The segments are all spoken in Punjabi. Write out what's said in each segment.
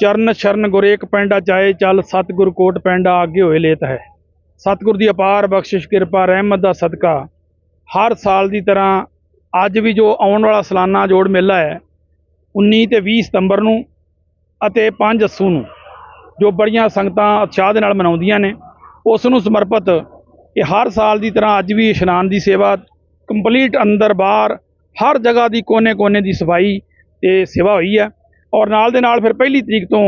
ਚਰਨ ਸ਼ਰਨ ਗੁਰੇਕ ਪੈਂਡਾ ਚਾਏ ਚੱਲ ਸਤਿਗੁਰ ਕੋਟ ਪੈਂਡਾ ਅੱਗੇ ਹੋਏ ਲੇਤ ਹੈ। ਸਤਿਗੁਰ ਦੀ ਅਪਾਰ ਬਖਸ਼ਿਸ਼ ਕਿਰਪਾ ਰਹਿਮਤ ਦਾ ਸਦਕਾ। ਹਰ ਸਾਲ ਦੀ ਤਰ੍ਹਾਂ ਅੱਜ ਵੀ ਜੋ ਆਉਣ ਵਾਲਾ ਸਾਲਾਨਾ ਜੋੜ ਮੇਲਾ ਹੈ 19 ਤੇ 20 ਸਤੰਬਰ ਨੂੰ ਅਤੇ 5 ਅੱਸੂ ਨੂੰ, ਜੋ ਬੜੀਆਂ ਸੰਗਤਾਂ ਉਤਸ਼ਾਹ ਦੇ ਨਾਲ ਮਨਾਉਂਦੀਆਂ ਨੇ, ਉਸ ਨੂੰ ਸਮਰਪਿਤ ਇਹ ਹਰ ਸਾਲ ਦੀ ਤਰ੍ਹਾਂ ਅੱਜ ਵੀ ਇਸ਼ਨਾਨ ਦੀ ਸੇਵਾ ਕੰਪਲੀਟ ਅੰਦਰ ਬਾਹਰ, ਹਰ ਜਗ੍ਹਾ ਦੀ ਕੋਨੇ-ਕੋਨੇ ਦੀ ਸਫ਼ਾਈ ਤੇ ਸੇਵਾ ਹੋਈ ਹੈ। ਔਰ ਨਾਲ ਦੇ ਨਾਲ ਫਿਰ ਪਹਿਲੀ ਤਰੀਕ ਤੋਂ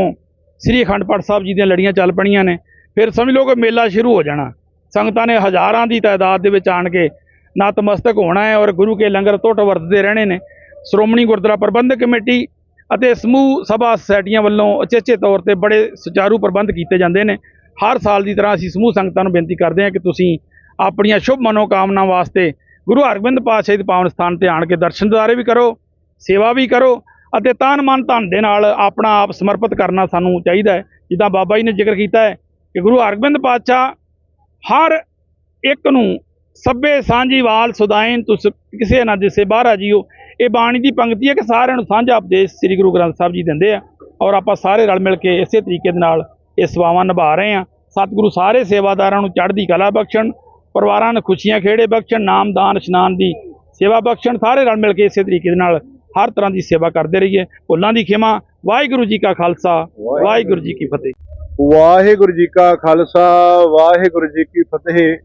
ਸ੍ਰੀ ਅਖੰਡ ਪਾਠ ਸਾਹਿਬ ਜੀ ਦੀਆਂ ਲੜੀਆਂ ਚੱਲ ਪਣੀਆਂ ਨੇ। ਫਿਰ ਸਮਝ ਲਓ ਕਿ ਮੇਲਾ ਸ਼ੁਰੂ ਹੋ ਜਾਣਾ। ਸੰਗਤਾਂ ਨੇ ਹਜ਼ਾਰਾਂ ਦੀ ਤਾਦਾਦ ਦੇ ਵਿੱਚ ਆਣ ਕੇ ਨਤਮਸਤਕ ਹੋਣਾ ਹੈ ਔਰ ਗੁਰੂ ਕੇ ਲੰਗਰ ਟੁੱਟ ਵਰਤਦੇ ਰਹਿਣੇ ਨੇ। ਸ਼੍ਰੋਮਣੀ ਗੁਰਦੁਆਰਾ ਪ੍ਰਬੰਧਕ ਕਮੇਟੀ ਅਤੇ ਸਮੂਹ ਸਭਾ ਸੁਸਾਇਟੀਆਂ ਵੱਲੋਂ ਅਚੇਚੇ ਤੌਰ ਤੇ ਬੜੇ ਸੁਚਾਰੂ ਪ੍ਰਬੰਧ ਕੀਤੇ ਜਾਂਦੇ ਨੇ। ਹਰ ਸਾਲ ਦੀ ਤਰ੍ਹਾਂ ਅਸੀਂ ਸਮੂਹ ਸੰਗਤਾਂ ਨੂੰ ਬੇਨਤੀ ਕਰਦੇ ਹਾਂ ਕਿ ਤੁਸੀਂ ਆਪਣੀਆਂ ਸ਼ੁਭ ਮਨੋਕਾਮਨਾ ਵਾਸਤੇ ਗੁਰੂ ਹਰਗੋਬਿੰਦ ਪਾਤਸ਼ਾਹ ਦੇ ਪਾਵਨ ਸਥਾਨ ਤੇ ਆਣ ਕੇ ਦਰਸ਼ਨ ਦਿਦਾਰੇ ਵੀ ਕਰੋ, ਸੇਵਾ ਵੀ ਕਰੋ ਅਤੇ ਤਨ ਮਨ ਧਨ ਦੇ ਨਾਲ ਆਪਣਾ ਆਪ ਸਮਰਪਿਤ ਕਰਨਾ ਸਾਨੂੰ ਚਾਹੀਦਾ ਹੈ, ਜਿੱਦਾਂ ਬਾਬਾ ਜੀ ਨੇ ਜ਼ਿਕਰ ਕੀਤਾ ਹੈ ਕਿ ਗੁਰੂ ਹਰਗੋਬਿੰਦ ਪਾਤਸ਼ਾਹ ਹਰ ਇੱਕ ਨੂੰ ਸਭੇ ਸਾਂਝੀਵਾਲ ਸੁਦਾਇਨ ਤੁਸ ਕਿਸੇ ਨਾ ਦਿਸੇ ਬਾਹਰਾ ਜੀਓ। ਇਹ ਬਾਣੀ ਦੀ ਪੰਕਤੀ ਹੈ ਕਿ ਸਾਰਿਆਂ ਨੂੰ ਸਾਂਝਾ ਉਪਦੇਸ਼ ਸ੍ਰੀ ਗੁਰੂ ਗ੍ਰੰਥ ਸਾਹਿਬ ਜੀ ਦਿੰਦੇ ਆ ਔਰ ਆਪਾਂ ਸਾਰੇ ਰਲ ਮਿਲ ਕੇ ਇਸੇ ਤਰੀਕੇ ਦੇ ਨਾਲ ਇਹ ਸੇਵਾਵਾਂ ਨਿਭਾ ਰਹੇ ਆ ਸਤਿਗੁਰੂ ਸਾਰੇ ਸੇਵਾਦਾਰਾਂ ਨੂੰ ਚੜ੍ਹਦੀ ਕਲਾ ਬਖਸ਼ਣ, ਪਰਿਵਾਰਾਂ ਨੂੰ ਖੁਸ਼ੀਆਂ ਖੇੜੇ ਬਖਸ਼ਣ, ਨਾਮਦਾਨ, ਇਸ਼ਨਾਨ ਦੀ ਸੇਵਾ ਬਖਸ਼ਣ, ਸਾਰੇ ਰਲ ਮਿਲ ਕੇ ਇਸੇ ਤਰੀਕੇ ਦੇ ਨਾਲ ਹਰ ਤਰ੍ਹਾਂ ਦੀ ਸੇਵਾ ਕਰਦੇ ਰਹੀਏ। ਭੁੱਲਾਂ ਦੀ ਖਿਮਾ ਵਾਹਿਗੁਰੂ ਜੀ ਕਾ ਖਾਲਸਾ ਵਾਹਿਗੁਰੂ ਜੀ ਕੀ ਫਤਿਹ। ਵਾਹਿਗੁਰੂ ਜੀ ਕਾ ਖਾਲਸਾ ਵਾਹਿਗੁਰੂ ਜੀ ਕੀ ਫਤਿਹ।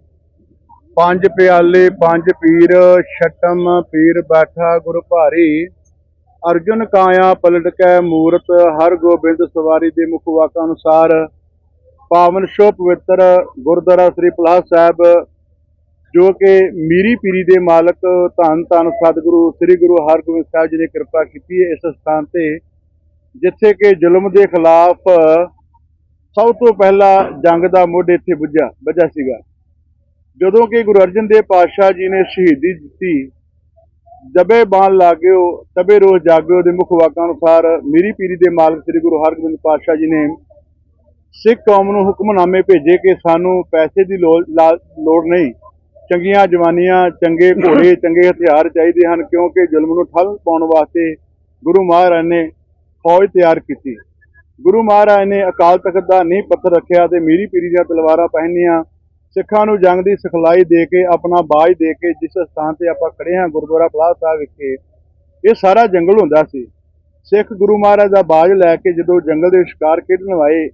ਪੰਜ ਪਿਆਲੇ ਪੰਜ ਪੀਰ ਛਟਮ ਪੀਰ ਬੈਠਾ ਗੁਰ ਭਾਰੀ। ਅਰਜੁਨ ਕਾਇਆ ਪਲਟ ਕੈ ਮੂਰਤ ਹਰ ਗੋਬਿੰਦ ਸਵਾਰੀ ਦੇ ਮੁਖ ਵਾਕਾਂ ਅਨੁਸਾਰ। ਪਾਵਨ ਸ਼ੋ ਪਵਿੱਤਰ ਗੁਰਦੁਆਰਾ ਸ੍ਰੀ ਪਲਾਹ ਸਾਹਿਬ ਜੋ ਕਿ ਮੀਰੀ ਪੀਰੀ ਦੇ ਮਾਲਕ ਧੰਨ ਧੰਨ ਸਤਿਗੁਰੂ, ਸ੍ਰੀ ਗੁਰੂ ਹਰਗੋਬਿੰਦ ਸਾਹਿਬ ਜੀ ਨੇ ਕਿਰਪਾ ਕੀਤੀ ਹੈ ਇਸ ਸਥਾਨ ਤੇ, ਜਿੱਥੇ ਕਿ ਜ਼ੁਲਮ ਦੇ ਖਿਲਾਫ ਸਭ ਤੋਂ ਪਹਿਲਾਂ ਜੰਗ ਦਾ ਮੁੱਢ ਇੱਥੇ ਬੁੱਝਾ ਵੱਜਾ ਸੀਗਾ। ਜਦੋਂ ਕਿ ਗੁਰੂ ਅਰਜਨ ਦੇਵ ਪਾਤਸ਼ਾਹ ਜੀ ਨੇ ਸ਼ਹੀਦੀ ਦਿੱਤੀ, ਜਬੇ ਬਾਣ ਲਾਗਿਓ, ਤਬੇ ਰੋਜ਼ ਜਾਗਿਓ ਦੇ ਮੁੱਖ ਵਾਕਾਂ ਅਨੁਸਾਰ ਮੀਰੀ ਪੀਰੀ ਦੇ ਮਾਲਕ ਸ੍ਰੀ ਗੁਰੂ ਹਰਗੋਬਿੰਦ ਪਾਤਸ਼ਾਹ ਜੀ ਨੇ ਸਿੱਖ ਕੌਮ ਨੂੰ ਹੁਕਮਨਾਮੇ ਭੇਜੇ ਕਿ ਸਾਨੂੰ ਪੈਸੇ ਦੀ ਲੋੜ ਲਾ- ਲੋੜ ਨਹੀਂ। ਚੰਗੀਆਂ ਜਵਾਨੀਆਂ ਚੰਗੇ ਘੋੜੇ ਚੰਗੇ ਹਥਿਆਰ ਚਾਹੀਦੇ ਹਨ ਕਿਉਂਕਿ ਜ਼ੁਲਮ ਨੂੰ ਠੱਲ ਪਾਉਣ ਵਾਸਤੇ ਗੁਰੂ ਮਹਾਰਾਜ ਨੇ ਫੌਜ ਤਿਆਰ ਕੀਤੀ। ਗੁਰੂ ਮਹਾਰਾਜ ਨੇ ਅਕਾਲ ਤਖਤ ਦਾ ਨੀਂਹ ਪੱਥਰ ਰੱਖਿਆ ਤੇ ਮੀਰੀ ਪੀਰੀ ਦੀਆਂ ਤਲਵਾਰਾਂ ਪਹਿਨੀਆਂ ਸਿੱਖਾਂ ਨੂੰ ਜੰਗ ਦੀ ਸਿਖਲਾਈ ਦੇ ਕੇ ਆਪਣਾ ਬਾਜ ਦੇ ਕੇ ਜਿਸ ਸਥਾਨ ਤੇ ਆਪਾਂ ਖੜੇ ਹਾਂ ਗੁਰਦੁਆਰਾ ਪਲਾਹ ਸਾਹਿਬ ਵਿਖੇ ਇਹ ਸਾਰਾ ਜੰਗਲ ਹੁੰਦਾ ਸੀ। ਸਿੱਖ ਗੁਰੂ ਮਹਾਰਾਜ ਦਾ ਬਾਜ ਲੈ ਕੇ ਜਦੋਂ ਜੰਗਲ ਦੇ ਸ਼ਿਕਾਰ ਖੇਡਣ ਆਏ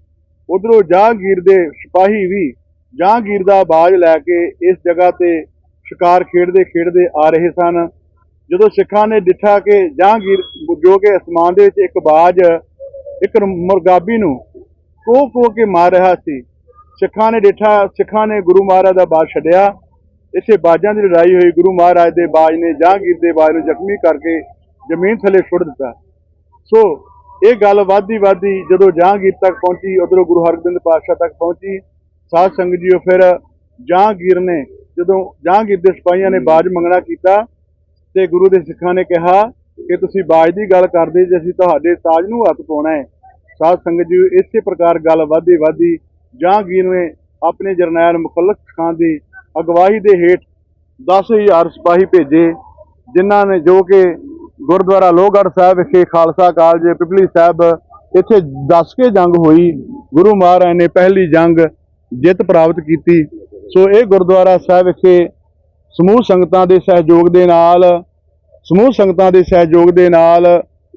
ਉਧਰੋਂ ਜਹਾਂਗੀਰ ਦੇ ਸਿਪਾਹੀ ਵੀ ਜਹਾਂਗੀਰ ਦਾ ਬਾਜ ਲੈ ਕੇ ਇਸ ਜਗ੍ਹਾ ਤੇ ਸ਼ਿਕਾਰ ਖੇਡਦੇ ਖੇਡਦੇ ਆ ਰਹੇ ਸਨ। ਜਦੋਂ ਸਿੱਖਾਂ ਨੇ ਡਿੱਠਾ ਕਿ ਜਹਾਂਗੀਰ ਜੋ ਕਿ ਅਸਮਾਨ ਦੇ ਵਿੱਚ ਇੱਕ ਬਾਜ, ਇੱਕ ਮੁਰਗਾਬੀ ਨੂੰ ਕੋ ਕੋ ਕੇ ਮਾਰ ਰਿਹਾ ਸੀ, ਸਿੱਖਾਂ ਨੇ ਡਿੱਠਾ, ਸਿੱਖਾਂ ਨੇ ਗੁਰੂ ਮਹਾਰਾਜ ਦਾ ਬਾਜ ਛੱਡਿਆ। ਇੱਥੇ ਬਾਜਾਂ ਦੀ ਲੜਾਈ ਹੋਈ। ਗੁਰੂ ਮਹਾਰਾਜ ਦੇ ਬਾਜ ਨੇ ਜਹਾਂਗੀਰ ਦੇ ਬਾਜ ਨੂੰ ਜ਼ਖਮੀ ਕਰਕੇ ਜ਼ਮੀਨ ਥੱਲੇ ਸੁੱਟ ਦਿੱਤਾ। ਸੋ ਇਹ ਗੱਲ ਵਾਦੀ ਵਾਦੀ ਜਦੋਂ ਜਹਾਂਗੀਰ ਤੱਕ ਪਹੁੰਚੀ, ਉਧਰੋਂ ਗੁਰੂ ਹਰਗੋਬਿੰਦ ਪਾਤਸ਼ਾਹ ਤੱਕ ਪਹੁੰਚੀ ਸਾਧ ਸੰਗਤ ਜੀਓ ਫਿਰ ਜਹਾਂਗੀਰ ਨੇ ਜਦੋਂ ਜਹਾਂਗੀਰ ਦੇ ਸਿਪਾਹੀਆਂ ਨੇ ਬਾਜ ਮੰਗਣਾ ਕੀਤਾ ਤੇ ਗੁਰੂ ਦੇ ਸਿੱਖਾਂ ਨੇ ਕਿਹਾ ਕਿ ਤੁਸੀਂ ਬਾਜ ਦੀ ਗੱਲ ਕਰਦੇ ਜੇ ਅਸੀਂ ਤੁਹਾਡੇ ਤਾਜ ਨੂੰ ਹੱਥ ਪਾਉਣਾ ਹੈ। ਸਾਧ ਸੰਗਤ ਜੀ ਇਸੇ ਪ੍ਰਕਾਰ ਗੱਲ ਵਾਧੀ ਵਾਧੀ ਜਹਾਂਗੀਰ ਨੇ ਆਪਣੇ ਜਰਨੈਲ ਮੁਖਲਕ ਖਾਨ ਦੀ ਅਗਵਾਈ ਦੇ ਹੇਠ 10000 ਸਿਪਾਹੀ ਭੇਜੇ, ਜਿਨ੍ਹਾਂ ਨੇ ਜੋ ਕਿ ਗੁਰਦੁਆਰਾ ਲੋਹਗੜ੍ਹ ਸਾਹਿਬ ਵਿਖੇ ਖਾਲਸਾ ਕਾਲਜ, ਪਿਪਲੀ ਸਾਹਿਬ, ਇੱਥੇ ਦੱਸ ਕੇ ਜੰਗ ਹੋਈ। ਗੁਰੂ ਮਹਾਰਾਜ ਨੇ ਪਹਿਲੀ ਜੰਗ ਜਿੱਤ ਪ੍ਰਾਪਤ ਕੀਤੀ। ਸੋ ਇਹ ਗੁਰਦੁਆਰਾ ਸਾਹਿਬ ਵਿਖੇ ਸਮੂਹ ਸੰਗਤਾਂ ਦੇ ਸਹਿਯੋਗ ਦੇ ਨਾਲ, ਸਮੂਹ ਸੰਗਤਾਂ ਦੇ ਸਹਿਯੋਗ ਦੇ ਨਾਲ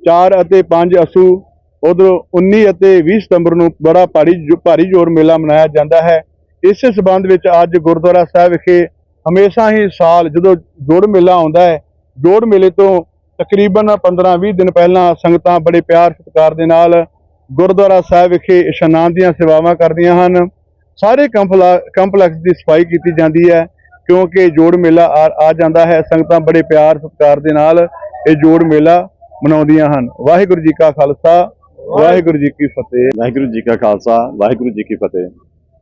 4 ਅਤੇ 5 ਅਸੂ ਉਧਰ 19 ਅਤੇ 20 ਸਤੰਬਰ ਨੂੰ ਬੜਾ ਭਾਰੀ ਜੋ- ਭਾਰੀ ਜੋਰ ਮੇਲਾ ਮਨਾਇਆ ਜਾਂਦਾ ਹੈ। ਇਸੇ ਸਬੰਧ ਵਿੱਚ ਅੱਜ ਗੁਰਦੁਆਰਾ ਸਾਹਿਬ ਵਿਖੇ ਹਮੇਸ਼ਾ ਹੀ ਸਾਲ ਜਦੋਂ ਜੋੜ ਮੇਲਾ ਆਉਂਦਾ ਹੈ, ਜੋੜ ਮੇਲੇ ਤੋਂ ਤਕਰੀਬਨ 15-20 ਦਿਨ ਪਹਿਲਾਂ ਸੰਗਤਾਂ ਬੜੇ ਪਿਆਰ ਸਤਿਕਾਰ ਦੇ ਨਾਲ ਗੁਰਦੁਆਰਾ ਸਾਹਿਬ ਵਿਖੇ ਇਸ਼ਨਾਨ ਦੀਆਂ ਸੇਵਾਵਾਂ ਕਰਦੀਆਂ ਹਨ। ਸਾਰੇ ਕੰਪਲਾ- ਕੰਪਲੈਕਸ ਦੀ ਸਫ਼ਾਈ ਕੀਤੀ ਜਾਂਦੀ ਹੈ, ਕਿਉਂਕਿ ਜੋੜ ਮੇਲਾ ਆ ਆ ਜਾਂਦਾ ਹੈ। ਸੰਗਤਾਂ ਬੜੇ ਪਿਆਰ, ਸਤਿਕਾਰ ਦੇ ਨਾਲ ਇਹ ਜੋੜ ਮੇਲਾ ਮਨਾਉਂਦੀਆਂ ਹਨ। ਵਾਹਿਗੁਰੂ ਜੀ ਕਾ ਖਾਲਸਾ, ਵਾਹਿਗੁਰੂ ਜੀ ਕੀ ਫਤਿਹ। ਵਾਹਿਗੁਰੂ ਜੀ ਕਾ ਖਾਲਸਾ, ਵਾਹਿਗੁਰੂ ਜੀ ਕੀ ਫਤਿਹ।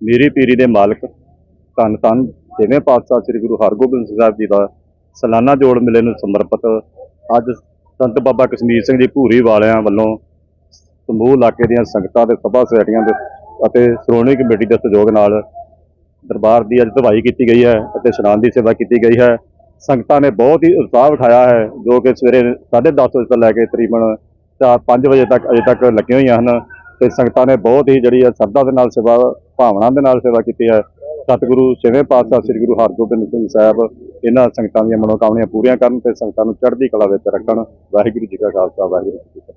ਮੇਰੀ ਪੀਰੀ ਦੇ ਮਾਲਕ, ਧੰਨ ਧੰਨ, ਜਿਵੇਂ ਪਾਤਸ਼ਾਹ ਸ੍ਰੀ ਗੁਰੂ ਹਰਗੋਬਿੰਦ ਸਾਹਿਬ ਜੀ ਦਾ ਸਾਲਾਨਾ ਜੋੜ ਮੇਲੇ ਨੂੰ ਸਮਰਪਿਤ, ਅੱਜ ਸੰਤ ਬਾਬਾ ਕਸ਼ਮੀਰ ਸਿੰਘ ਜੀ ਭੂਰੀ ਵਾਲਿਆਂ ਵੱਲੋਂ ਸਮੂਹ ਇਲਾਕੇ ਦੀਆਂ ਸੰਗਤਾਂ ਦੇ ਸਭਾ ਸੈਟੀਆਂ ਦੇ ਅਤੇ ਸ਼੍ਰੋਮਣੀ ਕਮੇਟੀ ਦੇ ਸਹਿਯੋਗ ਨਾਲ ਦਰਬਾਰ ਦੀ ਅੱਜ ਦਵਾਈ ਕੀਤੀ ਗਈ ਹੈ ਅਤੇ ਇਸ਼ਨਾਨ ਦੀ ਸੇਵਾ ਕੀਤੀ ਗਈ ਹੈ। ਸੰਗਤਾਂ ਨੇ ਬਹੁਤ ਹੀ ਉਤਸ਼ਾਹ ਉਠਾਇਆ ਹੈ, ਜੋ ਕਿ ਸਵੇਰੇ 10:30 ਵਜੇ ਤੋਂ ਲੈ ਕੇ ਤਕਰੀਬਨ 4-5 ਵਜੇ ਤੱਕ ਅਜੇ ਤੱਕ ਲੱਗੀਆਂ ਹੋਈਆਂ ਹਨ ਤੇ ਸੰਗਤਾਂ ਨੇ ਬਹੁਤ ਹੀ ਜਿਹੜੀ ਹੈ ਸਰਦਾ ਦੇ ਨਾਲ ਸੇਵਾ, ਭਾਵਨਾ ਦੇ ਨਾਲ ਸੇਵਾ ਕੀਤੀ ਹੈ। ਸਤਿਗੁਰੂ ਛੇਵੇਂ ਪਾਤਸ਼ਾਹ ਸ੍ਰੀ ਗੁਰੂ ਹਰਗੋਬਿੰਦ ਸਿੰਘ ਸਾਹਿਬ ਇਹਨਾਂ ਸੰਗਤਾਂ ਦੀਆਂ ਮਨੋਕਾਮਨਾਵਾਂ ਪੂਰੀਆਂ ਕਰਨ ਤੇ ਸੰਗਤਾਂ ਨੂੰ ਚੜ੍ਹਦੀ ਕਲਾ ਵਿੱਚ ਰੱਖਣ। ਵਾਹਿਗੁਰੂ ਜੀ ਕਾ ਖਾਲਸਾ, ਵਾਹਿਗੁਰੂ ਜੀ ਕੀ ਫਤਿਹ।